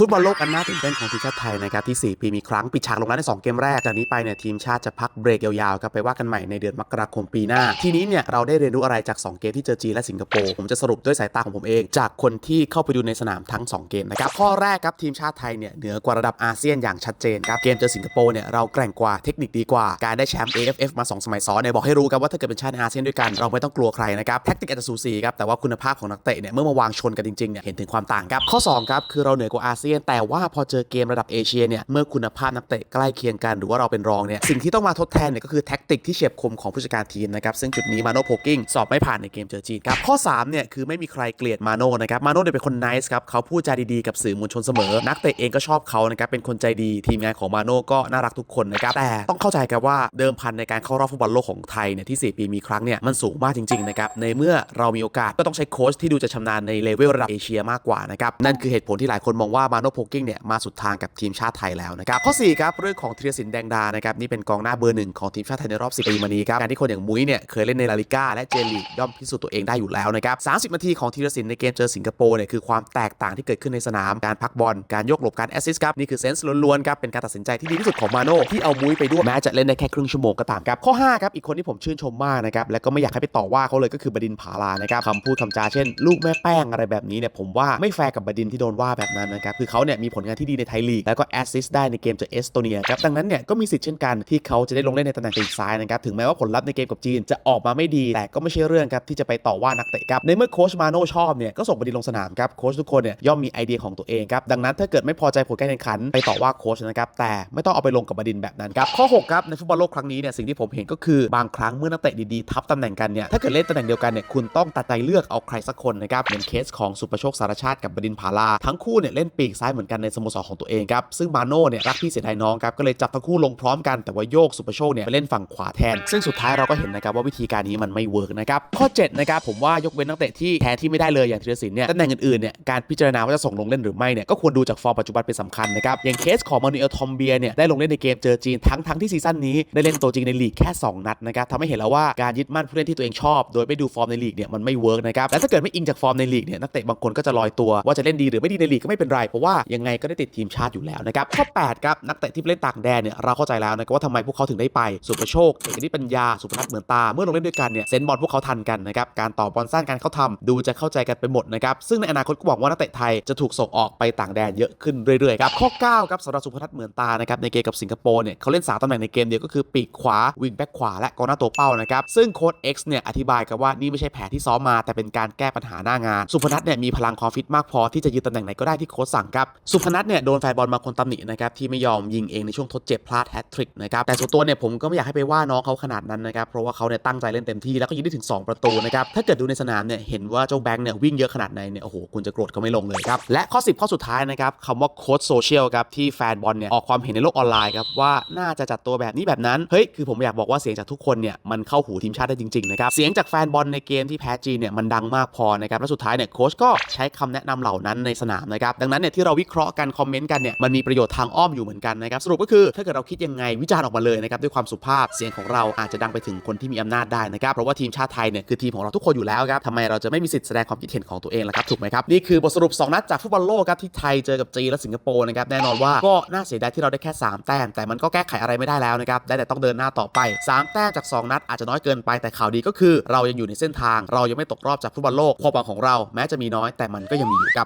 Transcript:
ฟุตบอลโลกอันน่าตื่นเต้นของทีมชาติไทยนะครับที่ 4 ปีมีครั้งปิดฉากลงแล้วใน 2 เกมแรก จากนี้ไปเนี่ยทีมชาติจะพักเบรกยาวๆครับไปว่ากันใหม่ในเดือนมกราคมปีหน้า ทีนี้เนี่ยเราได้เรียนรู้อะไรจาก 2 เกมที่เจอจีนและสิงคโปร์ผมจะสรุปด้วยสายตาของผมเอง จากคนที่เข้าไปดูในสนามทั้ง 2 เกมนะครับข้อแรกครับทีมชาติไทยเนี่ยเหนือกว่าระดับอาเซียนอย่างชัดเจนครับเกมเจอสิงคโปร์เนี่ยเราแกร่งกว่าเทคนิคดีกว่าการได้แชมป์ AFF มา 2 สมัยซ้อนเนี่ยบอกให้รู้ครับว่าถ้าเกิดเป็นชาติในอาเซียนด้วยกันเราไม่ต้องกลัวใครนะครับแท็กติกอาจจะสูสีครับแต่ว่าคุณภาพของนักเตะเนี่ยเมื่อมาวางชนกันจริงๆเนี่ยเห็นถึงความต่างครับข้อสองครับคือเราเหนือกว่าอาเซยน แต่ว่าพอเจอเกมระดับเอเชียเนี่ยเมื่อคุณภาพนักเตะใกล้เคียงกันหรือว่าเราเป็นรองเนี่ยสิ่งที่ต้องมาทดแทนเนี่ยก็คือแท็กติกที่เฉียบคมของผู้จัดการทีมนะครับซึ่งจุดนี้มาโน่โพกิ้งสอบไม่ผ่านในเกมเจอจีนครับข้อ3เนี่ยคือไม่มีใครเกลียดมาโน่นะครับมาโน่เนี่ยเป็นคน nice ครับเขาพูดจาดีๆกับสื่อมวลชนเสมอ นักเตะเองก็ชอบเขานะครับเป็นคนใจดีทีมงานของมาโน่ก็น่ารักทุกคนนะครับแต่ต้องเข้าใจครับว่าเดิมพันในการเข้ารอบฟุตบอลโลกของไทยเนี่ยที่ 4 ปีมีครั้งเนี่ยมันสูงมากจริงๆนะครับในเมื่อเรามีโอกาสก็ต้องใช้โค้ชที่ดูจะชำนาญในเลเวลระดับเอเชียมากกว่านะครับนั่นคือเหตุผลที่หลายคนมองว่ามาโนโพกิ้งเนี่ยมาสุดทางกับทีมชาติไทยแล้วนะครับข้อ4ครับเรื่องของธีรศิลป์แดงดานะครับนี่เป็นกองหน้าเบอร์หนึ่งของทีมชาติไทยในรอบ10ปีมานี้ครับการที่คนอย่างมุ้ยเนี่ยเคยเล่นในลาลิก้าและเจลีกย่อมพิสูจน์ตัวเองได้อยู่แล้วนะครับ30 นาทีของธีรศิลป์ในเกมเจอสิงคโปร์เนี่ยคือความแตกต่างที่เกิดขึ้นในสนามการพักบอลการยกหลบการแอสซิสต์ครับนี่คือเซนส์ล้วนๆครับเป็นการตัดสินใจที่ดีที่สุดของมาโน่ที่เอามุ้ยไปด้วยแม้จะเล่นได้แค่ครึ่งชั่วโมงก็ตามครับข้อ5ครับอีกคนที่ผมชื่นชมมากนะครับและก็ไม่อยากให้ไปต่อว่าเขาเลยก็คือบดินผาลานะครับคำพูดคำจาเช่น ลูกแม่แป้งอะไรแบบนี้เนี่ยผมว่าไม่แฟร์กับบดินที่โดนว่าแบบนั้นนะครับคือเขาเนี่ยมีผลงานที่ดีในไทยลีกแล้วก็แอสซิสต์ได้ในเกมเจอเอสโตเนียครับดังนั้นเนี่ยก็มีสิทธิ์เช่นกันที่เขาจะได้ลงเล่นในตำแหน่งปีกซ้ายนะครับถึงแม้ว่าผลลัพธ์ในเกมกับจีนจะออกมาไม่ดี แต่ก็ไม่ใช่เรื่องครับที่จะไปต่อว่านักเตะครับในเมื่อโค้ชมาโน่ชอบเนี่ยก็ส่งบดินลงสนามครับโค้ชทุกคนเนี่ยย่อมมีไอเดียของตัวเองครับดังนั้นถ้าเกิดไม่พอใจผลการแข่งขันไปต่อว่าโค้ชนะครับแต่ไม่ต้องเอาไปลงกับบดินแบบนั้นครับข้อ6ครับในฟุตบอลโลกครั้งนี้เนี่ยสิ่งที่ผมเห็นก็คือบางครั้งเมื่อนักเตะดีๆทับตำแหน่งกันเนี่ยถ้าเกิดเล่นตำแหน่งเดียวกันเนี่ยคุณต้องตัดใจเลือกเอาใครสักคนนะครับเหมือนเคสของสุประโชคสารชาติกับบดินผาลาทั้งคู่เนี่ยเล่นปีกซ้ายเหมือนกันในสโมสรของตัวเองครับ ซึ่งมาโน่เนี่ยรักพี่เสียดายน้องครับ ก็เลยจับทั้งคู่ลงพร้อมกันแต่ว่าโยกสุปโชคเนี่ยไปเล่นฝั่งขวาแทน ซึ่งสุดท้ายเราก็เห็นนะครับว่าวิธีการนี้มันไม่เวิร์กนะครับ ข้อ 7 นะครับผมว่ายกเว้นนักเตะที่แทนที่ไม่ได้เลยอย่างธีรศิลป์เนี่ยตำแหน่งอื่นๆเนี่ยการพิจารณาว่าจะส่งลงเล่นหรือไม่เนี่ยก็ควรดูจากฟอร์มปัจจุบันเป็นสำคัญนะครับอย่างเคสของมานูเอลทอมเบียเนี่ยได้ลงเล่นในเกมเจอจีนทั้งทั้งที่ซีซั่นนี้ได้เล่นตัวจริงในลีกแค่ 2 นัดนะครับทำให้เห็นแล้วว่าการยึดมั่นผู้เล่นที่ตัวเองชอบ โดยไม่ดูฟอร์มในลีกเนี่ยมันไม่เวิร์กนะครับและถ้าเกิดไม่อิงจากฟอร์มในลีกเนี่ยนักเตะบางคนก็จะลอยตัวว่าจะเล่นดีหรือไม่ดีในลีกก็ไม่เป็นไรเพราะว่ายังไงก็ได้ติดทีมชาติอยู่แล้วนะครับข้อ8ครับนักเตะที่เล่นต่างแดนเนี่ยเราเข้าใจแล้วนะครับว่าทำไมพวกเขาถึงได้ไปสุประโชคเอกนิตปัญญาสุพนัทเหมือนตาเมื่อลงเล่นด้วยกันเนี่ยเซนบอลพวกเขาทันกันนะครับการต่อบอลสั้นการเข้าทำดูจะเข้าใจกันไปหมดนะครับซึ่งในอนาคตก็บอกว่านักเตะไทยจะถูกส่งออกไปต่างแดนเยอะขึ้นเรื่อยๆครับข้อ9ครับสำหรับสุพนัทเหมือนตานะครับในเกมกับสิงคโปร์เนี่ยเขาเล่นสามตำแหน่งในเกมเดียวก็คือปีกขวาวิงแบ็กขวาและกองหน้าตัวเป้านะครับซึ่งโค้ช X เนี่ยอธิบายกันว่านี่ไม่ใช่แผนที่ซ้อมมา แต่เป็นการแก้ปัญหาหน้างาน สุพนัทเนี่ยมีพลังความฟิตมากพอที่จะยืนตำแหน่งไหนก็ได้ที่โค้ชสั่งครับ สุพนัทเนี่ยโดนแฟนบอลมาคนตำหนินะครับที่ไม่ยอมยิงเองในช่วงทดเจ็บพลาดแฮตทริกนะครับแต่ส่วนตัวเนี่ยผมก็ไม่อยากให้ไปว่าน้องเขาขนาดนั้นนะครับเพราะว่าเขาเนี่ยตั้งใจเล่นเต็มที่แล้วก็ยิงได้ถึง 2 ประตูนะครับถ้าเกิดดูในสนามเนี่ยเห็นว่าเจ้าแบงค์เนี่ยวิ่งเยอะขนาดไหนเนี่ยโอ้โหคุณจะโกรธเขาไม่ลงเลยครับและข้อ 10 ข้อสุดท้ายนะครับคำว่าโค้ชโซเชียลครับที่แฟนบอลเนี่ยออกความเห็นในโลกออนไลน์ครับว่าน่าจะจัดตัวแบบนี้แบบนั้นเฮ้ยคือผมอยากบอกว่าเสียงจากทุกคนเนี่ยมันเข้าหูทีมชาติได้จริงๆนะครับเสียงจากแฟนบอลในเกมที่แพ้จีนเนี่ยมันดังมากพอนะครับและสุดท้ายเนี่ยโค้ชก็ใช้คำแนะนำเหล่านั้นในสนามนะครับดังนั้นเนี่ยที่เราวิเคราะห์กันคอมเมนต์กันเนี่ยมันมีประโยชน์ทางอ้อมอยู่เหมือนกันนะครับสรุปก็คือถ้าเกิดเราคิดยังไงวิจารณ์ออกมาเลยนะครับด้วยความสุภาพเสียงของเราอาจจะดังไปถึงคนที่มีอำนาจได้นะครับเพราะว่าทีมชาติไทยเนี่ยคือทีมของเราทุกคนอยู่แล้วครับทำไมเราจะไม่มีสิทธิ์แสดงความคิดเห็นของตัวเองล่ะครับถูกไหมครับนี่คือบทสรุป 2 นัดจากฟุตบอลโลกครับที่ไทยเจอกับจีนและสิงคโปร์นะครับแน่นอนว่าก็น่าเสียดายที่เราได้แค่ 3 แต้มแต่มันก็แก้ไขอะไรไม่ได้แล้วนะครับได้แต่ต้องเดินหน้าต่อไป 3 แต้มจาก 2 นัดอาจจะน้อยเกินไปแต่ข่าวดีก็คือ เรายังอยู่ในเส้นทาง เรายังไม่ตกรอบจากฟุตบอลโลกความหวังของเราแม้จะมีน้อยแต่มันก็ยังมีอยู่ครับ